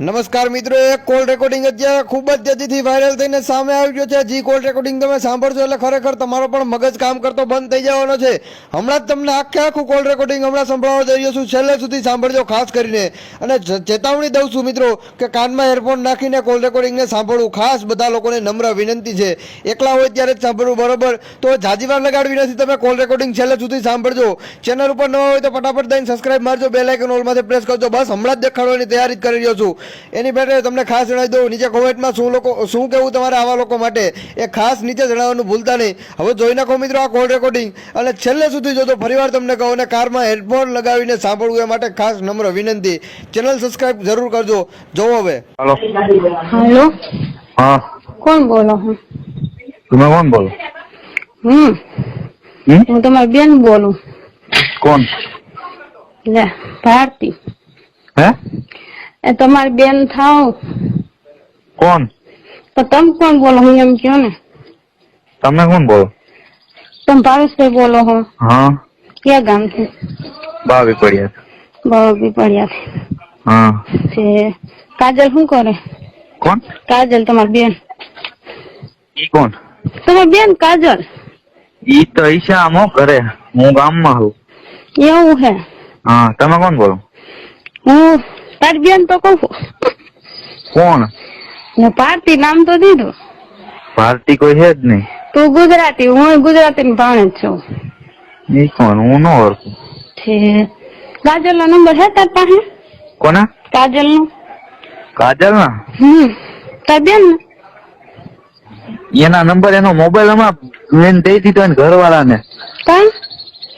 નમસ્કાર મિત્રો, એક કોલ રેકોર્ડિંગ અત્યારે ખૂબ જ તેજીથી વાયરલ થઈને સામે આવી ગયો છે. જી કોલ રેકોર્ડિંગ તમે સાંભળશો એટલે ખરેખર તમારો પણ મગજ કામ કરતો બંધ થઈ જવાનો છે. હમણાં જ તમને આખે આખું કોલ રેકોર્ડિંગ હમણાં સંભળાવવા જઈ રહ્યો છું. છેલ્લે સુધી સાંભળજો ખાસ કરીને. અને ચેતવણી દઉં છું મિત્રો કે કાનમાં એરફોન નાખીને કોલ રેકોર્ડિંગને સાંભળવું ખાસ બધા લોકોને નમ્ર વિનંતી છે. એકલા હોય ત્યારે જ સાંભળવું બરોબર. તો જાજીવાર લગાડવી નથી, તમે કોલ રેકોર્ડિંગ છેલ્લે સુધી સાંભળજો. ચેનલ ઉપર નવા હોય તો ફટાફટ દઈને સબસ્ક્રાઇબ મારજો. બે લાઇકન ઓલમાંથી પ્રેસ કરજો. બસ હમણાં જ દેખાડવાની તૈયારી જ કરી રહ્યો છું. એની પેટે તમને ખાસ જણાવી દઉં નીચે કોમેન્ટમાં શું લોકો શું કહેવું તમારે આવા લોકો માટે? એ ખાસ નીચે જણાવવાનું ભૂલતા નહીં. હવે જોઈ નાખો મિત્રો આ કોલ રેકોર્ડિંગ અને છેલ્લે સુધી જોજો ફરીવાર તમને કહું અને કારમાં હેડફોન લગાવીને સાંભળવું એ માટે ખાસ નમ્ર વિનંતી. ચેનલ સબસ્ક્રાઇબ જરૂર કરજો. જોવો હવે. હેલો. હાલો. હા. કોણ બોલો હું? તમે કોણ બોલો? હમ. હમ? હું તમારી બેન બોલું. કોણ? લે ભારતી. હે? એ તમારી બેન થાવ. કોણ? તો તમે કોણ બોલો? હું એમ કયો ને. તમે કોણ બોલો? તમે ભાવેશભાઈ બોલો હો. હા. ક્યાં ગામથી? બાવી પડ્યા બરોબર પડ્યા હા. છે. કાજલ શું કરે? કોણ? કાજલ તમારી બેન. ઈ કોણ? તમારી બેન કાજલ. ઈ તો આમ કરે હું ગામમાં છું એવું હે? હા. તમે કોણ બોલો? હું તારી બેન તો કહું. કોણ? ને ભારતી નામ તો દીધું. ભારતી કોઈ છે જ નહીં. તું ગુજરાતી હું ગુજરાતી ની ભાણે જ છું. ઈ કોણ? હું ન ઓળખું. છે કાજલ નો નંબર છે તાર પાસે? કોના? કાજલ નો કાજલ ના હમ. તાર બેન? એના નંબર એનો મોબાઈલ મેન દઈ દીધો ને ઘરવાળા ને કાં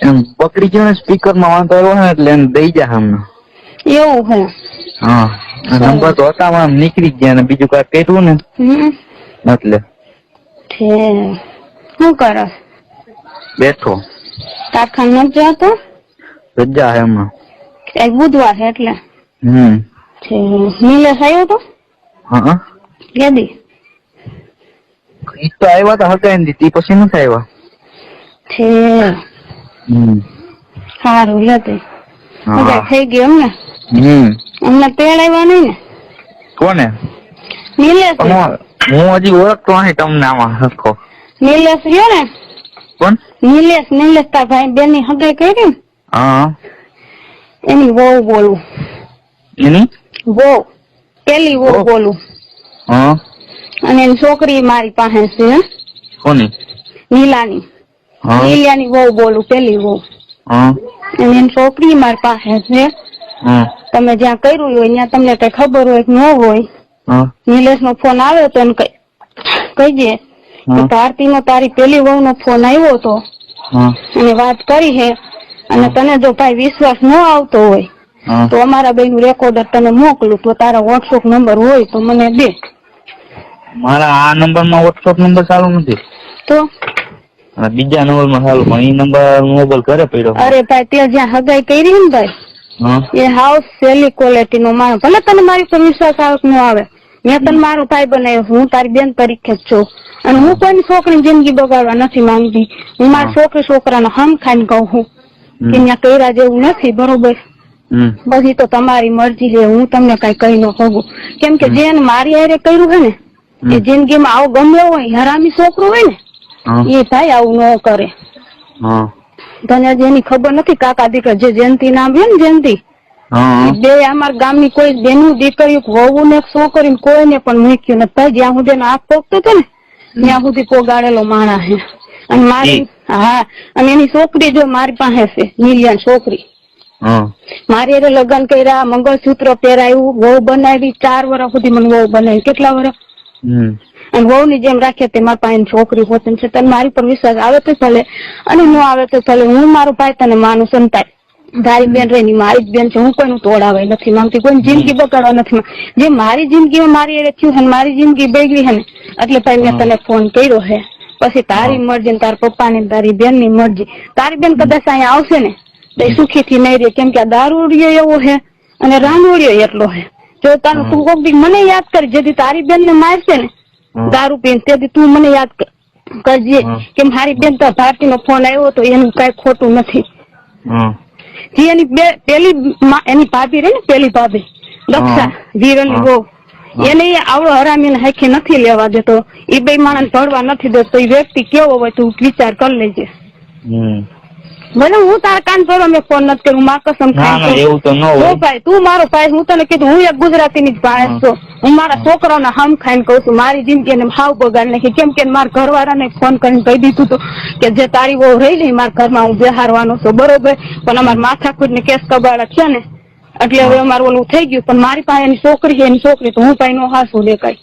એમ પકડી ગયો ને સ્પીકરમાં વાંધો આવ્યો ને એટલે એને દઈ જા હમણાં. એવું હે. હા નંબર તો હતા આમ નીકળી ગયા ને બીજું કાંઈ કર્યું ને? એટલે. છે. શું કરો? બેઠો. કારખાને નથી જતો? રજા હે હમણાં. એક બુધવાર છે એટલે? હમ. છે. નિલેશ આવ્યો તો? હા. કેદી? ઈ તો આવ્યા તો હતા એની તી પછી નથી આવ્યા. છે. હમ. સારું લેતી તે. થઈ ગઈ અમને હમ. અમને તેડાવ્યા નહીં ને. કોને? નિલેશ. હું હજી ઓળખતો નહીં તમને આમાં હરખો. નિલેશ રહ્યો ને? કોણ? નિલેશ નિલેશ તાર ભાઈ બેનની હગાઈ કરી ને? હા. એની વહુ બોલું. એની? વહુ. પેલી વહુ? બોલું. હા. અને એની છોકરી મારી પાસે છે કોની? નીલાની. નીલિયાની વહુ બોલું પેલી વહુ. અને એની છોકરી મારી પાસે છે. તમે જ્યાં કર્યું હોય ત્યાં તમને કઈ ખબર હોય કે ન હોય. નિલેશ નો ફોન આવ્યો તો એને હા. ભારતી નો તારી પેલી વહુ નો ફોન આવ્યો હતો અને વાત કરી હે. અને તને જો ભાઈ વિશ્વાસ ન આવતો હોય તો અમારા બેન રેકોર્ડર તને મોકલું તો તારા વોટ્સઅપ નંબર હોય તો મને દે. મારા આ નંબરમાં વોટ્સઅપ નંબર ચાલુ નથી. તો? બીજા નંબરમાં ચાલુ પણ એ નંબર મોબાઈલ ઘરે પડ્યો. અરે ભાઈ તે જ્યાં હગાઈ કરી ને ભાઈ એ હાવ સેલી ક્વોલિટી નો માણસ. ભલે તને મારી પર વિશ્વાસ કે આવે. મેં તને મારો ભાઈ બનાવ્યો. હું તારી બેન તરીકે જ છું. અને હું કોઈની છોકરીની જિંદગી બગાડવા નથી માંગતી. હું મારા છોકરી છોકરાને હમ ખાઈને કહું છું કે ત્યાં કર્યા જેવું નથી બરોબર? બધી તો તમારી મરજી છે હું તમને કઈ કહી ન કહું કેમ કે જેને મારી હારે કર્યું છે ને એ. જિંદગીમાં આવું ગમ્યો હોય હરામી છોકરો હોય ને એ ભાઈ આવું ન કરે. હા એની ખબર નથી કાકા દીકરા જે જયંતિ નામ છે ને જયંતિ? બે અમારા ગામની કોઈ બેનું દીકરી વહુ ને છોકરી કોઈને પણ મૂક્યું નથી. ભાઈ જ્યાં સુધી એનો પોગતો હતો ને ત્યાં સુધી પોગાડેલો માણા છે. અને મારી હા અને એની છોકરી જો મારી પાસે છે નીલિયાન છોકરી. મારી એને લગ્ન કર્યા મંગળસૂત્ર પહેરાયું વહુ બનાવી ચાર વર્ષ સુધી મને વહુ બનાવી. કેટલા વર્ષ અને વહુ ની જેમ રાખીએ તે મારા પાસે છોકરી પોતે છે તને મારી પર વિશ્વાસ આવે તો ભલે અને ન આવે તો ભલે. હું મારો ભાઈ તને માનું સંતાય તારી બેન રહી મારી જ બેન છે હું કોઈનું તોડાવે નથી માંગતી કોઈ જિંદગી બગાડવા નથી જે મારી જિંદગીમાં મારી એ થયું છે મારી જિંદગી બગડી છે ને એટલે ભાઈ મેં તને ફોન કર્યો છે પછી તારી મરજી તાર પપ્પા ને તારી બેનની મરજી. તારી બેન કદાચ અહીંયા આવશે ને તો સુખી થી નહીં રહે કેમ કે આ દારૂડિયો એવો છે અને રાનુડિયો એટલો છે જો તારું તું કોક મને યાદ કરી જેથી તારી બેન ને મારશે ને હા. દારૂ પીને તેથી તું મને યાદ કરજે કે મારી બેન તો ભારતી નો ફોન આવ્યો તો એનું કઈ ખોટું નથી. જી એની બે પેલી એની ભાભી રહી ને પેલી ભાભી દક્ષા વીરન બહુ. એને આવડો હરામીને હાખી નથી લેવા દેતો. એ બે માણસ ભરવા નથી દેતો. એ વ્યક્તિ કેવો હોય તું વિચાર કરી લેજે. મને હું તારા કાન ભરો મેં ફોન નથી કર્યું મા કસમ ખાઈ એવું તો ન હોય. ભાઈ તું મારો ભાઈ હું તને કીધું હું એક ગુજરાતી ની જ ભાઈ છું. હું મારા છોકરાઓના હમ ખાઈને કહું છું મારી જિંદગી ને હાવ બગાડ નાખી. કેમ કે મારા ઘરવાળાને ફોન કરીને કહી દીધું હતું કે જે તારી વહુ રહી લઈ મારા ઘરમાં હું બેહારવાનો છું બરોબર? પણ અમારા માથાકૂટ ને કેસ કબાડા છે ને એટલે હવે અમારું ઓલું થઈ ગયું. પણ મારી પાસે એની છોકરી છે એની છોકરી તો હું કઈ નો હાસું લે કઈ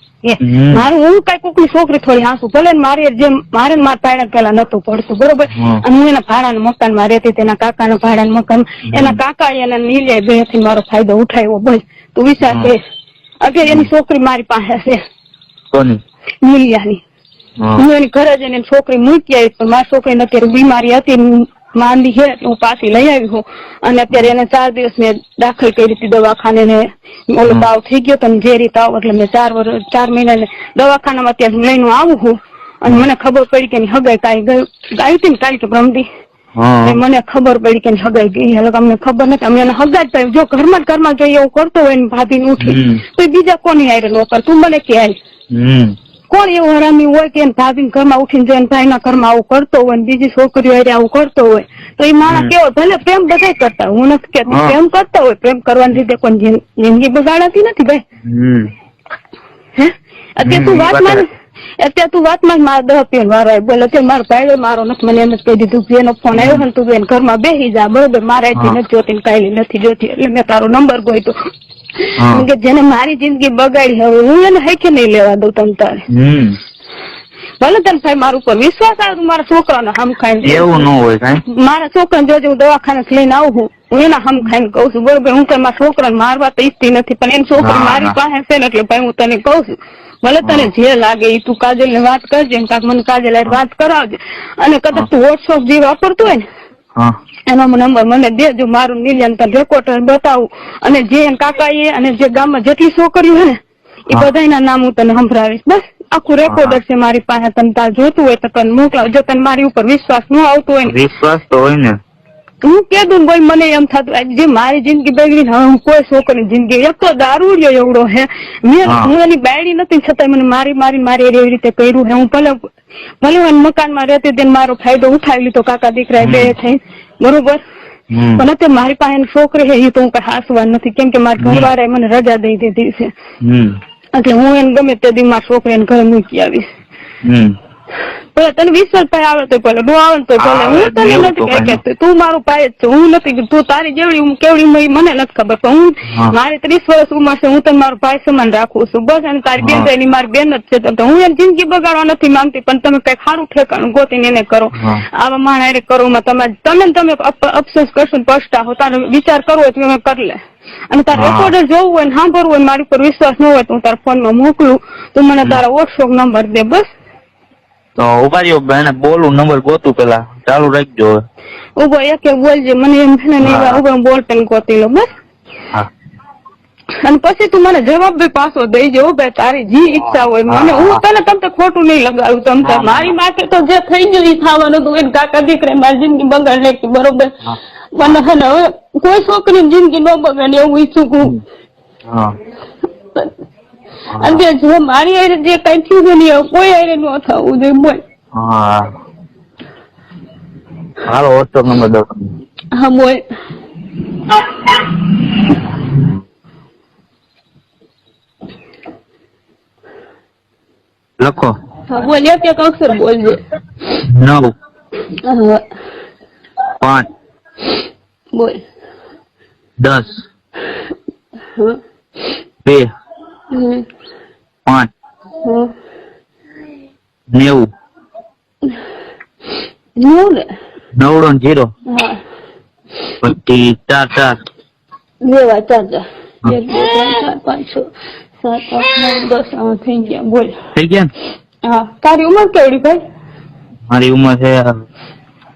મારું હું કઈ કોકની છોકરી થોડી હાસું ભલે મારે મારી જેમ મારે મારા પાયણ પેલા નતું પડતું બરોબર? અને હું એના ભાડાના મકાનમાં રહેતી તેના કાકાના ભાડાના મકાન એના કાકા એના નીલે બેથી મારો ફાયદો ઉઠાવ્યો બસ તું વિચાર હમ. અત્યારે એની છોકરી મારી પાસે છે કોની? મિલિયાની હું. એની ઘરે જઈને એની છોકરી મૂકી આવી પણ મારી છોકરીને અત્યારે બીમારી હતી માંદી છે હું પાછી લઈ આવી હું અને અત્યારે એને ચાર દિવસ મેં દાખલ કરી હતી દવાખાને ને ઓલો તાવ થઈ ગયો તમે ઝેરી તાવ એટલે મેં ચાર વર્ષ ચાર મહિના દવાખાનામાં અત્યારે લઈને આવું હું અને મને ખબર પડી કે એની હગાઈ કાંઈ ગયું ગાયું હતી ને કાંઈ તો એટલે મને ખબર પડી કે હગાઈ ગઈ. એટલે અમને ખબર નથી. અમે એને હગા જ જો ઘરમાં ઘરમાં જોઈએ એવું કરતો હોય ને ભાભી ઉઠી તો બીજા કોની હારે નો કર? તું મને કે કોણ એવું હરામી હોય કે ભાભી ઘરમાં ઉઠીને જાય ભાઈ ના ઘરમાં આવું કરતો હોય ને બીજી છોકરીઓ હારે આવું કરતો હોય? તો એ માણસ. કેવો ભલે પ્રેમ બધા કરતા હોય. હું નથી કે પ્રેમ કરતા હોય. પ્રેમ કરવાની રીતે કોઈ જિંદગી બગાડાતી નથી ભાઈ. હે? અત્યારે તું વાત માન અત્યારે તું વાતમાં મારા દહ પીણ વારો બોલે છે મારો ભાઈ મારો નથી. મને એમ જ કહી દીધું કે એનો ફોન આવ્યો ને તું બેન ઘરમાં બેસી જા. બરોબર મારે નથી જોતી ને કાંઈ નથી જોતી એટલે મેં તારો નંબર ગોઈતો. કે જેને મારી જિંદગી બગાડી હવે હું એને હૈકે નહીં લેવા દઉં તમ તારે. ભલે તને ભાઈ મારા ઉપર વિશ્વાસ આવે મારા છોકરાનો હમ ખાઈને એવું ન હોય કાંઈ. મારા છોકરાને જોજે હું દવાખાને લઈને આવું છું. હું એના હમ ખાઈને કહું છું. બરોબર હું કઈ મારા છોકરાને મારવા તો ઈચ્છતી નથી પણ એમ છોકરી મારી પાસે છે ને એટલે ભાઈ હું તને કઉ છું. ભલે તને જે લાગે એ તું કાજલ ને વાત કરજે કાંક મને કાજલ વાત કરાવજે. અને કદાચ તું વોટ્સઅપ જે વાપરતું હોય ને એનો નંબર મને દેજો મારું નિર્યાન તને રેકોર્ડર બતાવું. અને જે કાકા એ અને જે ગામમાં જેટલી છોકરીઓ હોય ને એ બધા બધાના નામ હું તને સંભળાવીશ. બસ. આખું રેકોર્ડર છે મારી પાસે. તને તાર જોતું હોય તો તને મોકલાવ. જો તને મારી ઉપર વિશ્વાસ ન આવતો હોય વિશ્વાસ તો હોય ને. હું કે દઉં ભાઈ મને એમ થતું જે મારી જિંદગી બગડી હા હવે હું કોઈ છોકરીની જિંદગી એક તો દારૂડિયો એવડો હે. મેં હા. હું એની બાયડી નથી છતાં મને મારી મારી મારી એવી રીતે કર્યું હે. હું ભલે ભલે હું મકાન મકાનમાં રહેતી તેને મારો ફાયદો ઉઠાવી લીધો કાકા દીકરા બે થઈ. બરોબર? પણ અત્યારે મારી પાસે છોકરી છે એ તો હું કઈ હાસવા નથી. કેમ કે મારા ઘરવાળાએ મને રજા દઈ દીધી છે. એટલે હું એને ગમે તે દી મારી છોકરીને ઘરે મૂકી આવીશ. ભલે તને વિશ્વાસ ભાઈ આવે તો ભલે નો આવે તો ભલે. હું તને નથી કહેતી. તું મારું ભાઈ જ છે હું નથી તું તારી જેવડી હું કેવડી હું મને નથી ખબર. પણ હું મારી ત્રીસ વર્ષ ઉંમર છે હું તને મારો ભાઈ સમાન રાખું છું. બસ અને તારી બેન હા. એની મારી બેન જ છે. તો હું એમ જિંદગી બગાડવા નથી માંગતી પણ તમે કઈ સારું ઠેકાણું ગોતીને એને કરો. આવા માણા કરો તમે તમે તમે અફસોસ કરશો ને પછતાવો તારે વિચાર કરવો તો તમે કરી લે. અને તારે હા. રેકોર્ડર જોવું હોય ને સાંભળવું હોય મારી ઉપર વિશ્વાસ ન હોય તો હું તારા ફોનમાં મોકલું. તું મને તારા વોટ્સઅપ નંબર દે બસ. તો ઊભા રહ્યો એને બોલું નંબર ગોતું પેલા. ચાલુ રાખજો હવે. ઊભો એક એક બોલજે મને એમ છે ને ઊભો બોલ પેન ગોતી લો બસ. હા. અને પછી તું મને જવાબ બી પાછો દઈ જવું ભાઈ તારી જે ઈચ્છા હોય મને. હું તને તમને ખોટું નહીં લગાડું તમને મારી માટે તો જે થઈ ગયું એ થવાનું હતું એક કાકા દીકરા મારી જિંદગી બગાડ નાખી બરોબર? મને હે હવે કોઈ છોકરીની જિંદગી ન બગાડે એવું ઈચ્છું હા. અને જે મારી હારે જે કઈ થયું છે ને કોઈ હારે ન થવું જોઈએ બોલ. હા. હાલો વોટ્સઅપ નંબર દો હા બોલ. લખો. હા બોલ એક એક અક્ષર બોલજે નવ. પાંચ. બોલ. દસ. બે. પાંચ. નેવું. નેવું ને? નવડો જીરો. પછી ચાર ચાર. વાર ચાર ચાર. એક બે ત્રણ ચાર પાંચ છ સાત આઠ નવ દસ થઈ ગયા. બોલ. થઈ ગયા હા. તારી ઉંમર કેવડી ભાઈ? મારી ઉંમર છે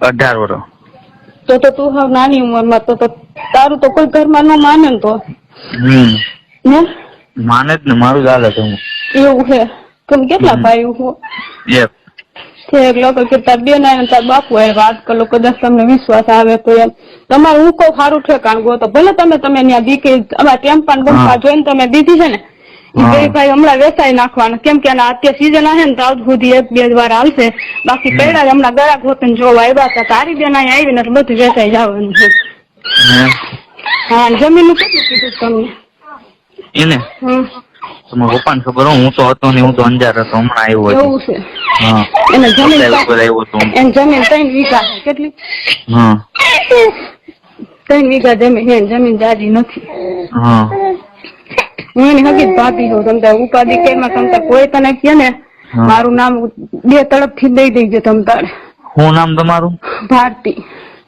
અઢાર વર્ષ તો તો તું હાવ નાની ઉંમરમાં તો તારું તો કોઈ ઘરમાં ન માને તો. હમ. ને? માને જ ને મારું હાલે હું. એવું છે? તમે કેટલા ભાઈ હો યે છે લોકો કે તાર બેન અને તાર બાપુ એ વાત કરો કદાચ તમને વિશ્વાસ આવે તો એમ. તમારે હું કહું સારું ઠેકાણ ગો તો ભલે તમે તમે ત્યાં દીકરી અમારા ટેમ્પા ને બંપા જોઈને તમે દીધી છે ને બે ભાઈ હમણાં વેચાઈ નાખવાના. કેમ કે આના અત્યારે સીઝન હશે ને તો આજ સુધી એક બે વાર હાલશે. બાકી પેડા હમણાં ગળા ગોતન જોવા આવ્યા હતા. તારી બેન અહીંયા આવીને બધું વેચાઈ જવાનું છે. હા. કેટલું કીધું તમને એને તમારા પપ્પાને ખબર હું તો હતો ને હું તો અંજાર હતો હમણાં આવ્યો હતો. એવું છે. હા. એને જમીન આવ્યો હતો એને જમીન ત્રણ વીઘા કેટલી? હા. ત્રણ વીઘા જમીન છે જમીન જાજી નથી. હા. હું એની હકીકત ભાભી છું તમને ઉપાધિ કેમાં તમ તારે કોઈ તને કે ને મારું નામ બે તરફથી દઈ દેજો તમ તારે. શું નામ તમારું? ભારતી.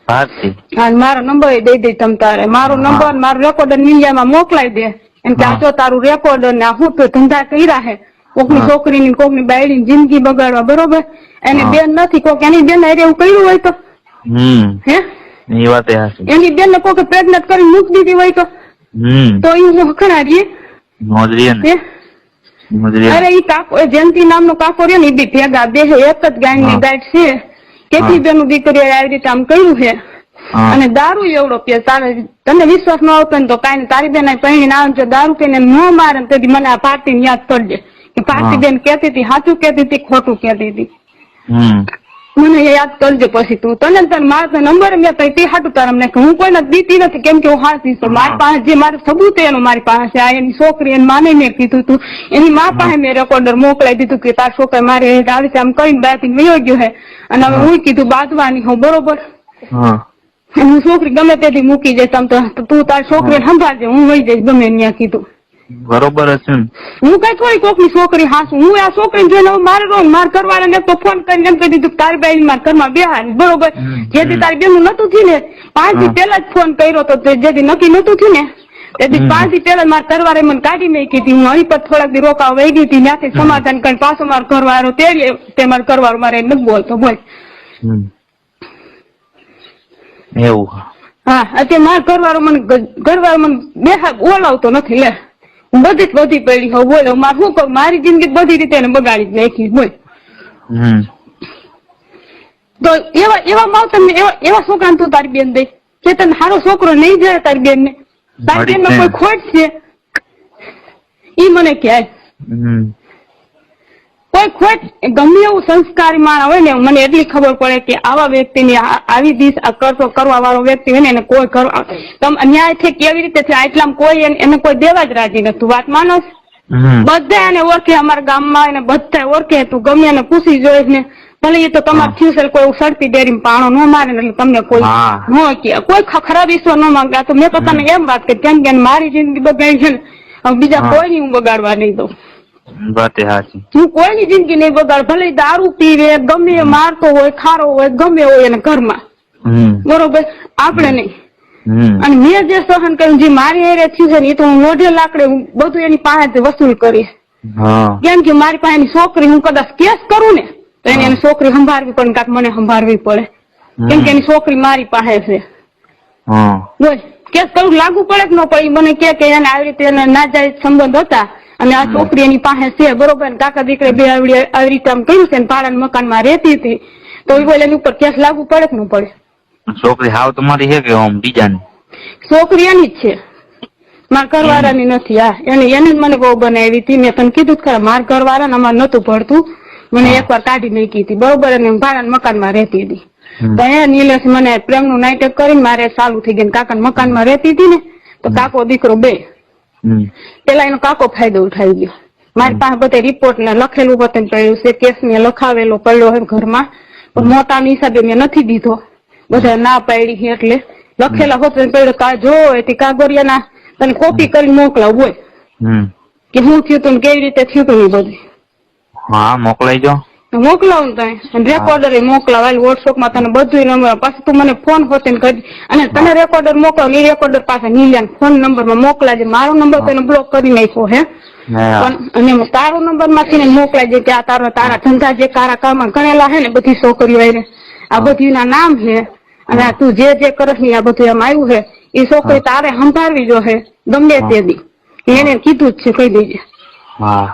ભારતી. અને મારો નંબર દઈ દઈ તમ તારે. મારો હા. નંબર મારો ઇન્ડિયા મીડિયામાં મોકલાઈ દે. એમ કે હા. જો તારું રેકોર્ડ ને હું તો ધંધા કર્યા હે. કોકની. છોકરીની કોકની બાયડીની જિંદગી બગાડવા બરોબર? એની બેન નથી કોક એની બેન હારે એવું કર્યું હોય તો? હે? એ વાત એની બેન ને કોકે પ્રેગ્નન્ટ કરી મૂકી દીધી હોય તો? તો એ હું હખણારીએ મોજરીએ અરે ઈ કાકો જયંતિ નામનો કાકો રહ્યો ને એ બી ભેગા બે એક જ ગાયની ગાય છે. કેટલી. બેનું દીકરીઓ આવી રીતે આમ કર્યું છે. અને દારૂ એવડો પીએ તારે તને વિશ્વાસ ન આવતો ને તો કાંઈ તારી બેન આવે ને દારૂ પીને ન મારે ને તેથી મને આ પાર્ટી યાદ કરજે. કે પાર્ટી બેન કેતી હતી સાચું કેતી હતી ખોટું કેતી હતી. મને યાદ કરજે પછી તું. તને તને મારો નંબર મેં તઈ તે હાટું તારા મને હું કોઈને દીતી નથી કેમ કે હું હાથી છું. મારી પાસે જે મારું સબૂત એનો મારી પાસે આ એની છોકરી એની માને મેં કીધું તું. એની મા પાસે મેં રેકોર્ડર મોકલાઈ દીધું કે તાર છોકરા મારે આવી છે આમ કરીને બાથી વયો ગયો હે અને હવે હું કીધું બાંધવાની હું બરોબર. હા. હું છોકરી ગમે તેથી મૂકી જઈશ આમ તો તું તાર છોકરી સંભાળજે હું વહી જઈશ ગમે ત્યાં કીધું. બરોબર છે હું કઈ થોડી કોકની છોકરી હાસું. હું આ છોકરી જોઈને મારે રોંગ માર કરવાને તો ફોન કરીને એમ કહી દીધું તારી બેન માર ઘરમાં બેહાર બરોબર. જેથી. તારી બેન નતું થયું ને પાંચથી. પહેલા જ ફોન કર્યો તો જેથી નક્કી નતું થયું ને તેથી. પાંચથી પહેલા મારા ઘરવાળે મને કાઢી મેં કીધી હું અહીં પર થોડાક દી રોકાવા વહી ગઈ હતી ત્યાંથી સમાધાન કરીને પાછો મારો ઘરવાળો તે મારો ઘરવાળો મારે નથી બોલતો બોલ. એવું હા. અત્યારે માર ઘરવાળો મને ઘરવાળો મને બેહા બોલાવતો નથી લે. બધી જ બધી પડી હોઉં બોલો મારે શું કહું મારી જિંદગી બધી રીતે એને બગાડી જ નાખી બોલ. તો એવા એવા માવતર ને એવા એવા છોકરાને તું તારી બેન દઈ કે તને સારો છોકરો નહીં જાય તારી બેન ને તારી બેન. કોઈ ખોટ છે? ઈ મને કહે. હમ. કોઈ ખોટ ગમે એવું સંસ્કારી માણસ હોય ને મને એટલી ખબર પડે કે આવા વ્યક્તિની આવી દિશ કરતો કરવા વાળો વ્યક્તિ હોય ને એને કોઈ કરવા તમ ન્યાય છે કેવી રીતે છે આટલા કોઈ એને- કોઈ દેવા જ રાજી નથી. વાત માનો બધા એને ઓળખે અમારા ગામમાં એને બધા ઓળખે તું ગમે એને પૂછી જોઈશ ને ભલે એ તો તમારે ફ્યુચર કોઈ સડતી ડેરી પાણો ન મારે એટલે તમને કોઈ હા. ન કે કોઈ ખરાબ ઈશ્વર ન માંગતા તો મેં તો તને એમ વાત કરી કેમ કે મારી જિંદગી બગાડી છે ને બીજા કોઈ હું બગાડવા નહીં દઉં. વાત હાચી. હું કોઈની જિંદગી નહીં બગાડ ભલે દારૂ પીવે ગમે મારતો હોય ખારો હોય ગમે હોય એને ઘરમાં. બરોબર? આપણે નહીં. અને મેં જે સહન કર્યું જે મારી એરે થયું છે ને એ તો હું લોઢે લાકડે બધું એની પાસે વસૂલ કરીશ. કેમ કે મારી પાસે એની છોકરી હું કદાચ કેસ કરું ને તો એને એની છોકરી સંભાળવી પડે કાંક મને સંભાળવી પડે. કેમ કે એની છોકરી મારી પાસે છે. કેસ કરું લાગુ પડે કે ન પડે? મને કે કે એને આવી રીતે ના જાય સંબંધ હતા. અને આ છોકરી એની પાસે છે બરોબર? ને કાકા દીકરે બે આવડી આવી રીતે આમ કર્યું છે ભાડાના મકાનમાં રહેતી હતી. તો એ બોલે એની ઉપર કેસ લાગુ પડે કે ન પડે? છોકરી હાવ તમારી છે કે આમ બીજાની? છોકરી એની જ છે. મારા ઘરવાળાની નથી આ એની એને જ મને બહુ બનાવી હતી. મેં તને કીધું ખરા મારા ઘરવાળાને અમારે નતું ભરતું મને એકવાર કાઢી નાખી હતી બરોબર? અને ભાડાના મકાનમાં રહેતી હતી. હમ. તો એ નીલેશ મને પ્રેમનું નાટક કરીને મારે ચાલુ થઈ ગયું કાકા મકાનમાં રહેતી હતી ને તો કાકો દીકરો બે. પેલા એનો કાકો ફાયદો ઉઠાવી ગયો. મારી પાસે બધે રિપોર્ટ ને લખેલું વતન પડ્યું છે કેસ મેં લખાવેલો પડ્યો હોય ઘરમાં. પણ મોટાના હિસાબે મેં નથી દીધો. બધા ના પાડી એટલે. લખેલા વતન પડ્યો કા જો એથી કાગળિયાના તને કોપી કરી મોકલાવ હોય. કે હું થયું તું કેવી રીતે થયું તું એ બધું. હા મોકલાઈ જો મોકલાવું તને. રેકોર્ડર મોકલાવ વોટ્સઅપમાં તને બધું નંબર પાછું તું મને ફોન હોતે ને કરી અને તને રેકોર્ડર મોકલાવ એ રેકોર્ડર પાસે નીલ્યા ફોન નંબરમાં મોકલાજે મારો નંબર તને બ્લોક કરી નાખ્યો હે. અને તારો નંબરમાંથી ને મોકલાય છે કે આ તારો તારા ધંધા જે કારા કામ ગણેલા હે ને બધી છોકરીઓ એને આ બધી ના નામ છે અને આ તું જે જે કરસ ને આ બધું એમ આવ્યું છે એ છોકરી તારે સંભાળવી જો હે. ગમે તે દી. એને કીધું જ છે કહી દેજે. હા.